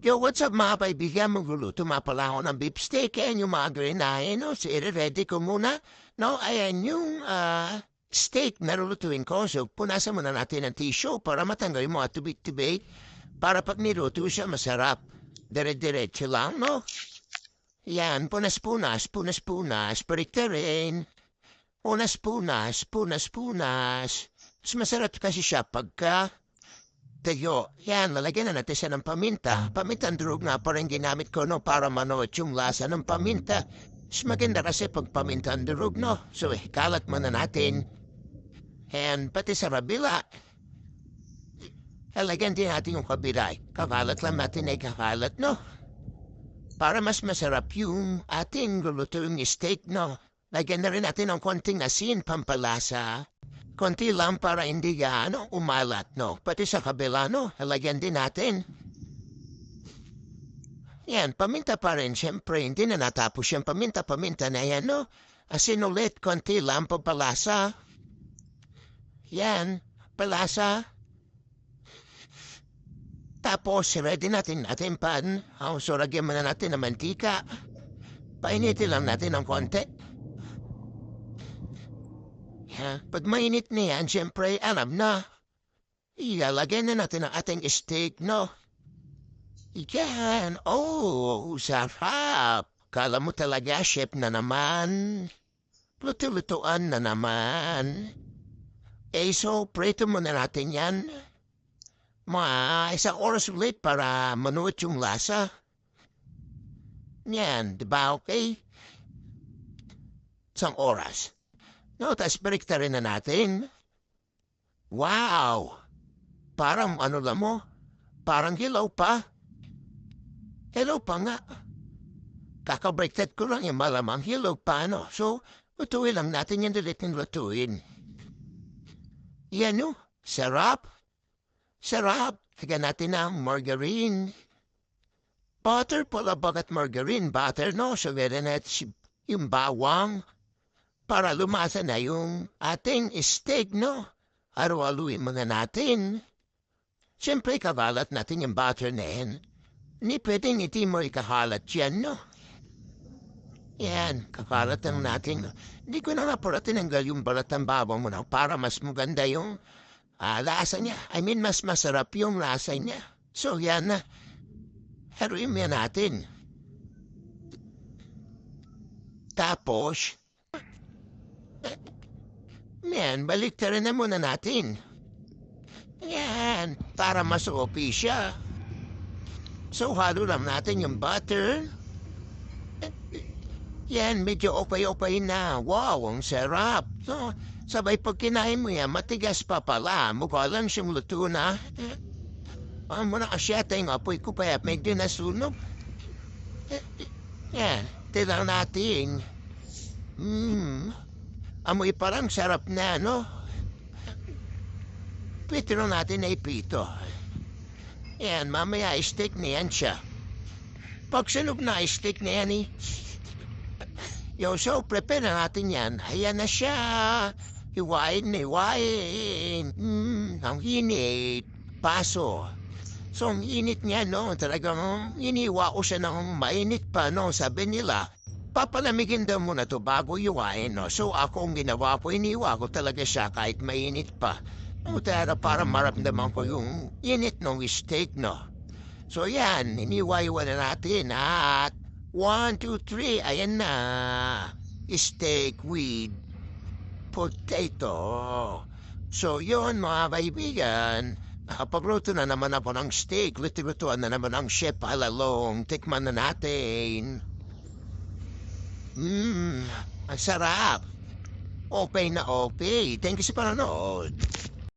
Yo, what's up mga kaibigan? Magluluto nga pala ako ng beef steak. Ayan yung mga grinahin, no? So, ready ko muna. No, ayan yung ah, steak na lulutuin ko. So, punasan muna natin ng tissue para matanggal yung mga tubig-tubig. Para pag niluto siya, masarap. Dire-diretso lang, no? Yan, punas-punas, punas-punas, perikterin. Punas-punas, punas-punas. Mas masarap kasi siya pagka Tayo, yan, lalagyan na natin siya ng paminta. Pamintang drug nga pa rin ginamit ko, para manood yung lasa ng paminta. Mas maganda kasi pag pamintang drug, no? So, eh, kalat muna natin. And pati sa rabila, lalagyan din natin yung kabila. Kakalat lang natin ay no? Para mas masarap yung ating lulutuing steak, no? Lagyan na rin natin ng konting asin, pampalasa. Konti lang para hindi gaano umalat, no? Pati sa kabila, no? Halagyan din natin. Yan, paminta pa rin. Siyempre, hindi na natapos yung paminta-paminta na yan, no? Asin ulit, konti lang pampalasa. Yan, palasa. Tapos, ready natin natin pan. Oh, so, lagyan muna natin ng mantika. Painitin lang natin ng konti. Ha? Pag mainit na yan, siyempre, alam na. Ilalagay na natin ang ating steak, no? Yan. Oh, sarap. Kala mo talaga, chef na naman. Luto-lutuan na naman. Eh, so, preto muna natin yan. Mga isang oras ulit para manuot yung lasa. Yan, di ba okay? Isang oras. No, tapos balik rin na natin. Wow! Parang ano lang mo? Parang hilaw pa. Hilaw pa nga. Kakabreakted ko lang yung malamang hilaw pa, no? So, lutuin lang natin yung ulit ng lutuin. Yan, no? Sarap. Sarap. Lagyan natin ng margarine. Butter pala bagat margarine. Butter, no? So, meron natin yung bawang para lumasa na yung ating steak, no? Araw-aluin muna natin. Siyempre, kavalat natin yung butter na yan. Ni pwedeng hindi mo ikahalat yan, no? Yan, kakalat lang natin. Hindi ko na nga para tinanggal yung balat ng bawang mo na para mas maganda yung uh, lasa niya. I mean, mas masarap yung lasa niya. So, yan na. Haruin mo natin. Tapos, yan, balik na muna natin. Yan, para masuopi siya. So, halo lang natin yung butter. Yan, medyo opay-opay na. Wow, ang sarap. So, sabay pag kinain mo yan, matigas pa pala. Mukha lang siyang luto na. Ah, muna kasi ata yung apoy ko pa medyo nasunog. Yan, tilang natin. Mmm. Amoy parang sarap na, no? Pwede natin na ipito. Yan, mamaya steak na yan siya. Pag sunog na steak na yan, eh. Yo, so, prepare na natin yan. Ayan na siya. Hiwain hiwain. Mm, ang init. Paso. So, ang init niya, no? Talagang iniwa ko siya ng mainit pa, no? Sabi nila, Papalamigin daw muna to bago iwain, no? So ako ang ginawa ko, iniwa ko talaga siya kahit mainit pa. No, tara para maramdaman ko yung init ng steak, no? So yan, iniwa-iwa na natin at 1, 2, 3, ayan na. Steak with potato. So yun mga kaibigan, nakapagluto na naman ako ng steak. Luto-lutuan na naman ang chef alalong. Tikman na natin. Mmm, ang sarap. Okay na okay. Thank you sa panonood.